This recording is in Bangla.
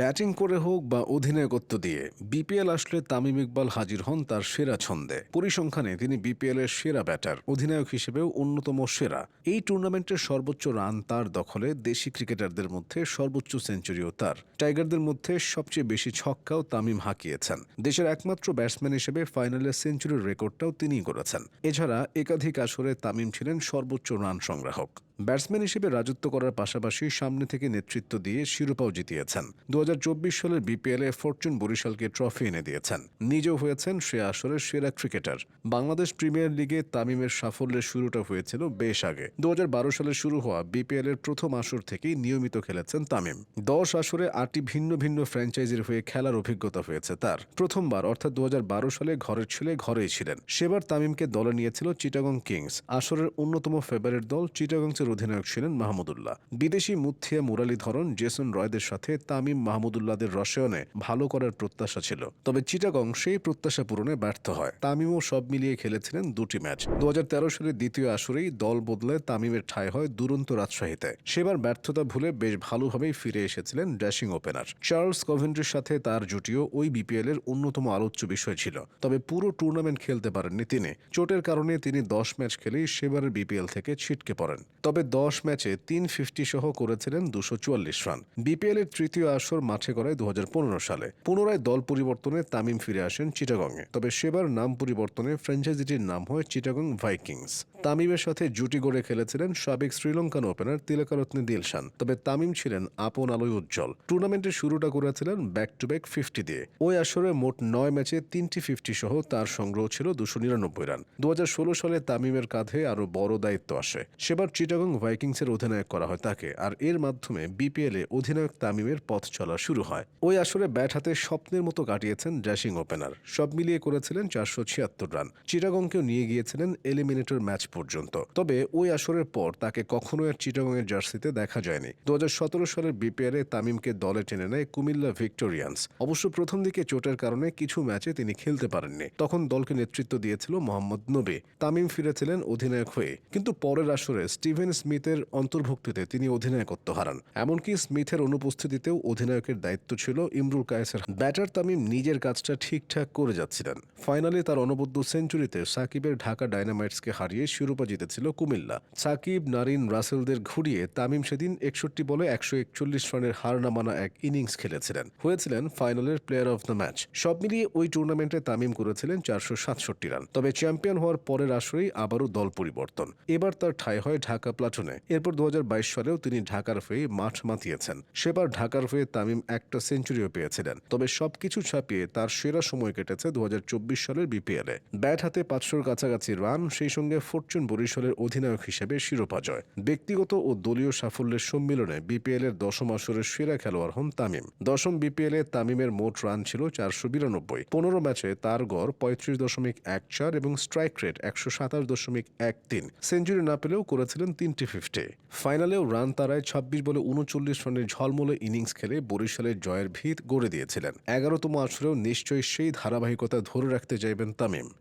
ব্যাটিং করে হোক বা অধিনায়কত্ব দিয়ে, বিপিএল আসলে তামিম ইকবাল হাজির হন তার সেরা ছন্দে। পরিসংখ্যানে তিনি বিপিএল এর সেরা ব্যাটার, অধিনায়ক হিসেবেও অন্যতম সেরা। এই টুর্নামেন্টের সর্বোচ্চ রান তার দখলে, দেশি ক্রিকেটারদের মধ্যে সর্বোচ্চ সেঞ্চুরিও তার। টাইগারদের মধ্যে সবচেয়ে বেশি ছক্কাও তামিম হাঁকিয়েছেন। দেশের একমাত্র ব্যাটসম্যান হিসেবে ফাইনালে সেঞ্চুরির রেকর্ডটাও তিনিই করেছেন এছাড়া একাধিক আসরে তামিম ছিলেন সর্বোচ্চ রান সংগ্রাহক। ব্যাটসম্যান হিসেবে রাজত্ব করার পাশাপাশি সামনে থেকে নেতৃত্ব দিয়ে শিরোপাও জিতিয়েছেন। দু হাজার চব্বিশ সালের বিপিএলে ফরচুন বরিশালকে ট্রফি এনে দিয়েছেন। নিজেও হয়েছেন সে আসরের সেরা ক্রিকেটার। বাংলাদেশ প্রিমিয়ার লিগে তামিমের সাফল্যের শুরুটা হয়েছিল বেশ আগে। দু সালে শুরু হওয়া বিপিএল এর প্রথম আসর থেকেই নিয়মিত খেলেছেন তামিম। দশ আসরে আটটি ভিন্ন ভিন্ন ফ্র্যাঞ্চাইজির হয়ে খেলার অভিজ্ঞতা হয়েছে তার। প্রথমবার, অর্থাৎ দু হাজার বারো সালে ঘরের ছেলে ঘরেই ছিলেন। সেবার তামিমকে দলে নিয়েছিল চিটাগং কিংস। আসরের অন্যতম ফেভারিট দল চিটাগংসের অধিনায়ক ছিলেন মাহমুদুল্লাহ বিদেশি মুথিয়া মুরালীধরন জেসন রয়দের সাথে তামিম মাহমুদুল্লাহদের রসায়নে ভালো করার প্রত্যাশা ছিল। তবে চিটাগং সেই প্রত্যাশা পূরণে ব্যর্থ হয়। তামিমও সব মিলিয়ে খেলেছিলেন দুটি ম্যাচ। দু সালের দ্বিতীয় আসরেই দল বদলে তামিমের ঠাঁই হয় দুরন্ত রাজশাহীতে। সেবার ব্যর্থতা ভুলে বেশ ভালোভাবেই ফিরে এসেছিলেন ড্যাশিং ওপেনার। চার্লস কভেন্ট্রির সাথে তার জুটিও ওই বিপিএল এর অন্যতম আলোচ্য বিষয় ছিল। তবে পুরো টুর্নামেন্ট খেলতে পারেননি তিনি। চোটের কারণে তিনি দশ ম্যাচ খেলেই সেবারের বিপিএল থেকে ছিটকে পড়েন। তবে দশ ম্যাচে তিন ফিফটি সহ করেছিলেন দুশো চুয়াল্লিশ রান। বিপিএল এর তৃতীয় আসর মাঠে গড়ায় দু সালে। পুনরায় দল পরিবর্তনে তামিম ফিরে আসেন চিটাগংয়ে। তবে সেবার নাম পরিবর্তনে ফ্র্যাঞ্চাইজিটির নাম হয় চিটাগং ভাইকিংস। তামিমের সাথে জুটি গড়ে খেলেছিলেন সাবেক শ্রীলঙ্কান ওপেনার তিলকারত্নে দিলশান। তবে তামিম ছিলেন আপন আলোয় উজ্জ্বল। টুর্নামেন্টের শুরুটা করেছিলেন ব্যাক টু ব্যাক ফিফটি দিয়ে। ওই আসরে মোট নয় ম্যাচে তিনটি ফিফটি সহ তার সংগ্রহ ছিল দুশো নিরানব্বই রান। দু হাজার ষোলো সালে তামিমের কাঁধে আরও বড় দায়িত্ব আসে। সেবার চিটাগং ভাইকিংসের অধিনায়ক করা হয় তাকে। আর এর মাধ্যমে বিপিএল এ অধিনায়ক তামিমের পথ চলা শুরু হয়। ওই আসরে ব্যাট হাতে স্বপ্নের মতো কাটিয়েছেন ড্যাশিং ওপেনার। সব মিলিয়ে করেছিলেন চারশো ছিয়াত্তর রান। চিটাগংকেও নিয়ে গিয়েছিলেন এলিমিনেটর ম্যাচ পর্যন্ত। তবে ওই আসরের পর তাকে কখনো আর চিটাগংয়ের জার্সিতে দেখা যায়নি। দু হাজার সতেরো সালের বিপিএল এ তামিমকে দলে টেনে নেয় কুমিল্লা ভিক্টোরিয়ান্স। অবশ্য প্রথম দিকে চোটের কারণে কিছু ম্যাচে তিনি খেলতে পারেননি। তখন দলকে নেতৃত্ব দিয়েছিল মোহাম্মদ নবী। তামিম ফিরেছিলেন অধিনায়ক হয়ে। কিন্তু পরের আসরে স্টিভেন স্মিথের অন্তর্ভুক্তিতে তিনি অধিনায়কত্ব হারান। এমনকি স্মিথের অনুপস্থিতিতেও অধিনায়কের দায়িত্ব ছিল ইমরুল কায়েসের ব্যাটার তামিম নিজের কাজটা ঠিকঠাক করে যাচ্ছিলেন। ফাইনালে তার অনবদ্য সেঞ্চুরিতে সাকিবের ঢাকা ডায়নামাইটসকে হারিয়ে শিরোপা জিতেছিল কুমিল্লা। সাকিব, নারিন, রাসেলদের ঘুরিয়ে তামিম সেদিন একষট্টি বলে একশো একচল্লিশ রানের হার নামানা এক ইনিংস খেলেছিলেন। হয়েছিলেন ফাইনালের প্লেয়ার অফ দ্য ম্যাচ। সব মিলিয়ে ওই টুর্নামেন্টে তামিম করেছিলেন চারশো সাতষট্টি রান। তবে চ্যাম্পিয়ন হওয়ার পরের আসরেই আবারও দল পরিবর্তন। এবার তার ঠাঁই হয় ঢাকা প্লাটুনে এরপর দু সালেও তিনি ঢাকার হয়ে মাঠ মাতিয়েছেন। সেবার ঢাকার হয়ে তামিম একটা সেঞ্চুরিও পেয়েছিলেন। তবে সবকিছু ছাপিয়ে তার সেরা সময় কেটেছে দু সালের বিপিএলে ব্যাট হাতে পাঁচশোর কাছাকাছি রান, সেই সঙ্গে ফরচুন বরিশালের অধিনায়ক হিসেবে শিরোপা জয় ব্যক্তিগত ও দলীয় সাফল্যের সম্মিলনে বিপিএল এর দশম আসরের সেরা খেলোয়াড় হন তামিম। দশম বিপিএল এ তামিমের মোট রান ছিল চারশো বিরানব্বই। পনেরো ম্যাচে তার গড় পঁয়ত্রিশ দশমিক এক চার এবং স্ট্রাইক রেট একশো সাতাশ দশমিক এক তিন। সেঞ্চুরি না পেলেও করেছিলেন তিনটি ফিফটি ফাইনালেও রান তারায় ছাব্বিশ বলে উনচল্লিশ রানের ঝলমলে ইনিংস খেলে বরিশালের জয়ের ভিত গড়ে দিয়েছিলেন। এগারোতম আসরেও নিশ্চয়ই সেই ধারাবাহিকতা ধরে রাখতে চাইবেন তামিম।